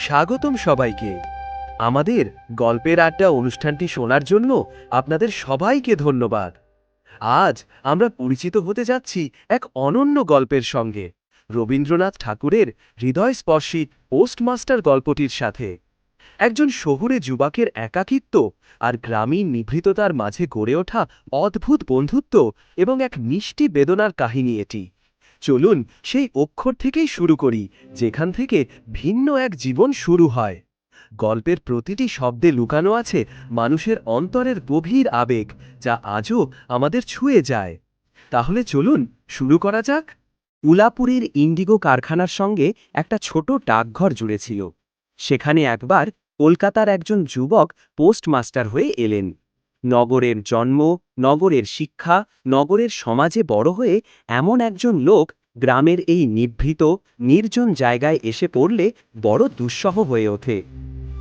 স্বাগতম সবাইকে। আমাদের গল্পের আড্ডা অনুষ্ঠানটি শোনার জন্য আপনাদের সবাইকে ধন্যবাদ। আজ আমরা পরিচিত হতে যাচ্ছি এক অনন্য গল্পের সঙ্গে, রবীন্দ্রনাথ ঠাকুরের হৃদয়স্পর্শী পোস্টমাস্টার গল্পটির সাথে। একজন শহুরে যুবকের একাকিত্ব আর গ্রামীণ নিভৃততার মাঝে গড়ে ওঠা অদ্ভুত বন্ধুত্ব এবং এক মিষ্টি বেদনার কাহিনী এটি। চলুন সেই অক্ষর থেকেই শুরু করি, যেখান থেকে ভিন্ন এক জীবন শুরু হয়। গল্পের প্রতিটি শব্দে লুকানো আছে মানুষের অন্তরের গভীর আবেগ, যা আজও আমাদের ছুঁয়ে যায়। তাহলে চলুন শুরু করা যাক। উলাপুরের ইন্ডিগো কারখানার সঙ্গে একটা ছোট ডাকঘর জুড়েছিল। সেখানে একবার কলকাতার একজন যুবক পোস্টমাস্টার হয়ে এলেন। নগরের জন্ম, নগরের শিক্ষা, নগরের সমাজে বড় হয়ে এমন একজন লোক গ্রামের এই নিভৃত, নির্জন জায়গায় এসে পড়লে বড় দুঃসহ হয়ে ওঠে।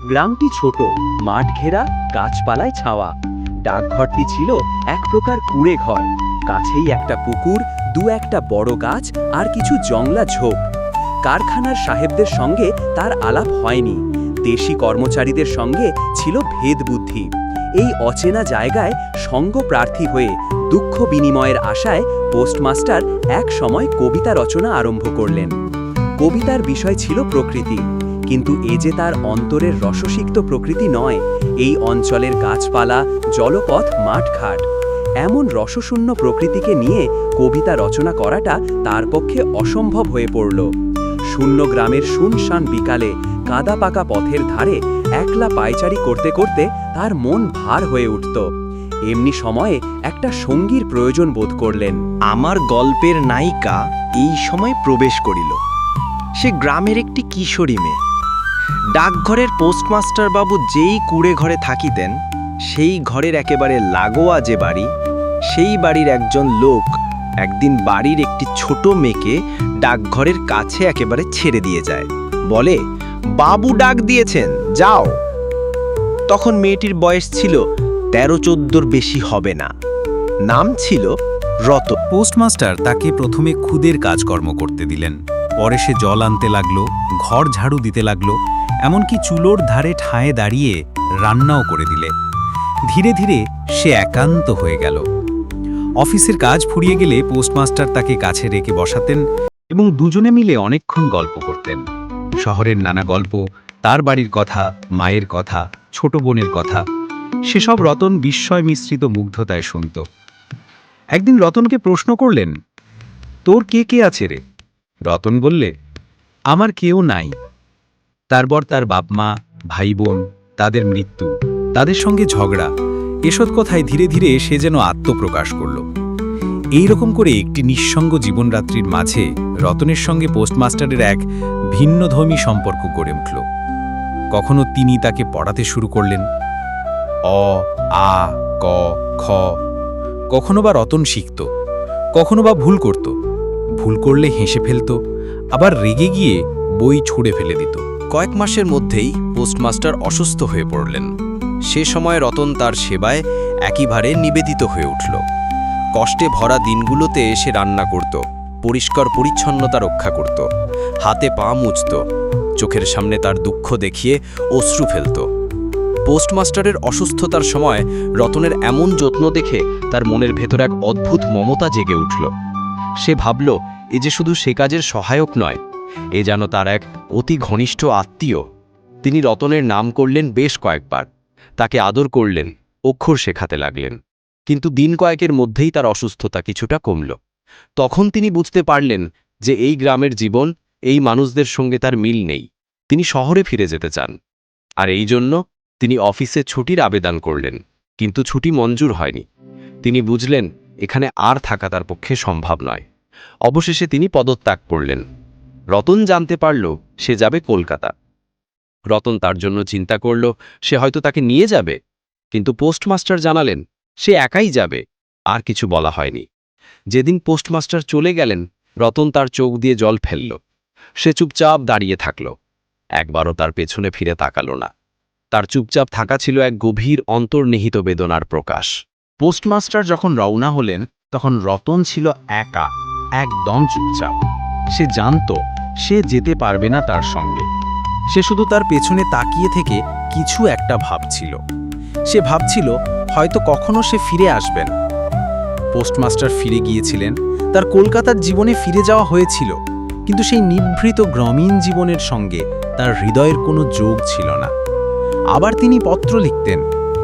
গ্রামটি ছোট মাঠ ঘেরা গাছপালায় ছাওয়া। ডাকঘরটি ছিল এক প্রকার কুড়ে ঘর। কাছেই একটা পুকুর, দু একটা বড় গাছ আর কিছু জংলা ঝোপ। কারখানার সাহেবদের সঙ্গে তার আলাপ হয়নি। দেশি কর্মচারীদের সঙ্গে ছিল ভেদ বুদ্ধি এই অচেনা জায়গায় সঙ্গ প্রার্থী হয়ে দুঃখ বিনিময়ের আশায় পোস্টমাস্টার এক সময় কবিতা রচনা আরম্ভ করলেন। কবিতার বিষয় ছিল প্রকৃতি, কিন্তু এ যে তার অন্তরের রসসিক্ত প্রকৃতি নয়, এই অঞ্চলের গাছপালা, জলপথ, মাঠঘাট, এমন রসশূন্য প্রকৃতিকে নিয়ে কবিতা রচনা করাটা তার পক্ষে অসম্ভব হয়ে পড়ল। শূন্য গ্রামের শুনশান বিকালে কাদা পাকা পথের ধারে একলা পায়চারি করতে করতে তার মন ভার হয়ে উঠত। এমনি সময়ে একটা সঙ্গীর প্রয়োজন বোধ করলেন। আমার গল্পের নায়িকা এই সময় প্রবেশ করিল। সে গ্রামের একটি কিশোরী মেয়ে। ডাকঘরের পোস্টমাস্টার বাবু যেই কুড়ে ঘরে থাকিতেন, সেই ঘরের একেবারে লাগোয়া যে বাড়ি, সেই বাড়ির একজন লোক একদিন বাড়ির একটি ছোট মেয়েকে ডাকঘরের কাছে একেবারে ছেড়ে দিয়ে যায়। বলে বাবু ডাক দিয়েছেন, যাও। তখন মেয়েটির বয়স ছিল তেরো চোদ্দোর বেশি হবে না। নাম ছিল রত পোস্টমাস্টার তাকে প্রথমে খুদের কাজকর্ম করতে দিলেন, পরে সে জল আনতে লাগল, ঘর ঝাড়ু দিতে লাগল, এমনকি চুলোর ধারে ঠায়ে দাঁড়িয়ে রান্নাও করে দিলে। ধীরে ধীরে সে একান্ত হয়ে গেল। অফিসের কাজ ফুরিয়ে গেলে পোস্টমাস্টার তাকে কাছে রেখে বসাতেন এবং দুজনে মিলে অনেকক্ষণ গল্প করতেন। শহরের নানা গল্প, তার বাড়ির কথা, মায়ের কথা, ছোট বোনের কথা, সেসব রতন বিস্ময় মিশ্রিত মুগ্ধতায় শুনত। একদিন রতনকে প্রশ্ন করলেন, তোর কে কে আছে রে? রতন বললে, আমার কেউ নাই। তারপর তার বাপ মা, ভাই বোন, তাদের মৃত্যু, তাদের সঙ্গে ঝগড়া, এসব কথায় ধীরে ধীরে সে যেন আত্মপ্রকাশ করল। এই রকম করে একটি নিঃসঙ্গ জীবনরাত্রির মাঝে রতনের সঙ্গে পোস্টমাস্টারের এক ভিন্নধর্মী সম্পর্ক গড়ে উঠল। কখনো তিনি তাকে পড়াতে শুরু করলেন। অ, আ, ক, খ। কখনো বা রতন শিখত। কখনো বা ভুল করত। ভুল করলে হেসে ফেলত, আবার রেগে গিয়ে বই ছুঁড়ে ফেলে দিত। কয়েক মাসের মধ্যেই পোস্টমাস্টার অসুস্থ হয়ে পড়লেন। সে সময় রতন তার সেবায় একইভাবে নিবেদিত হয়ে উঠল। কষ্টে ভরা দিনগুলোতে এসে রান্না করত, পরিষ্কার পরিচ্ছন্নতা রক্ষা করত, হাতে পা মুছত, চোখের সামনে তার দুঃখ দেখিয়ে অশ্রু ফেলত। পোস্টমাস্টারের অসুস্থতার সময় রতনের এমন যত্ন দেখে তার মনের ভেতর এক অদ্ভুত মমতা জেগে উঠল। সে ভাবল, এ যে শুধু সে কাজের সহায়ক নয়, এ যেন তার এক অতি ঘনিষ্ঠ আত্মীয়। তিনি রতনের নাম করলেন বেশ কয়েকবার, তাকে আদর করলেন, অক্ষর শেখাতে লাগলেন। কিন্তু দিন কয়েকের মধ্যেই তার অসুস্থতা কিছুটা কমল। তখন তিনি বুঝতে পারলেন যে এই গ্রামের জীবন, এই মানুষদের সঙ্গে তার মিল নেই। তিনি শহরে ফিরে যেতে চান। আর এই জন্য তিনি অফিসে ছুটির আবেদন করলেন, কিন্তু ছুটি মঞ্জুর হয়নি। তিনি বুঝলেন, এখানে আর থাকা তার পক্ষে সম্ভব নয়। অবশেষে তিনি পদত্যাগ করলেন। রতন জানতে পারল, সে যাবে কলকাতা। রতন তার জন্য চিন্তা করল, সে হয়তো তাকে নিয়ে যাবে। কিন্তু পোস্টমাস্টার জানালেন সে একাই যাবে, আর কিছু বলা হয়নি। যেদিন পোস্টমাস্টার চলে গেলেন, রতন তার চোখ দিয়ে জল ফেলল। সে চুপচাপ দাঁড়িয়ে থাকল। একবারও তার পেছনে ফিরে তাকালো না। তার চুপচাপ থাকা ছিল এক গভীর অন্তর্নিহিত বেদনার প্রকাশ। পোস্টমাস্টার যখন রওনা হলেন, তখন রতন ছিল একা, একদম চুপচাপ। সে জানত, সে যেতে পারবে না তার সঙ্গে। সে শুধু তার পেছনে তাকিয়ে থেকে কিছু একটা ভাবছিল। সে ভাবছিল হয়তো কখনো সে ফিরে আসবেন। পোস্টমাস্টার ফিরে গিয়েছিলেন। তার কলকাতার জীবনে ফিরে যাওয়া হয়েছিল, কিন্তু সেই নিভৃত গ্রামীণ জীবনের সঙ্গে তার হৃদয়ের কোনো যোগ ছিল না। আবার তিনি পত্র লিখতেন,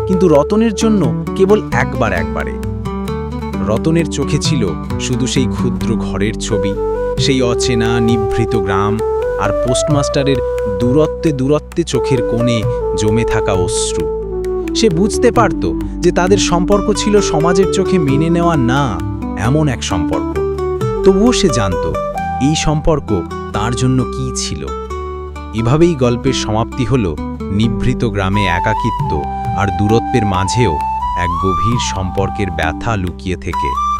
কিন্তু রতনের জন্য কেবল একবার একবারে। রতনের চোখে ছিল শুধু সেই ক্ষুদ্র ঘরের ছবি, সেই অচেনা নিভৃত গ্রাম আর পোস্টমাস্টারের দূরত্বে দূরত্বে চোখের কোণে জমে থাকা অশ্রু। সে বুঝতে পারত যে তাদের সম্পর্ক ছিল সমাজের চোখে মেনে নেওয়া না এমন এক সম্পর্ক। তবুও সে জানত, এই সম্পর্ক তার জন্য কি ছিল। এভাবেই গল্পের সমাপ্তি হল নিভৃত গ্রামে একাকিত্ব আর দূরত্বের মাঝেও এক গভীর সম্পর্কের ব্যথা লুকিয়ে থেকে।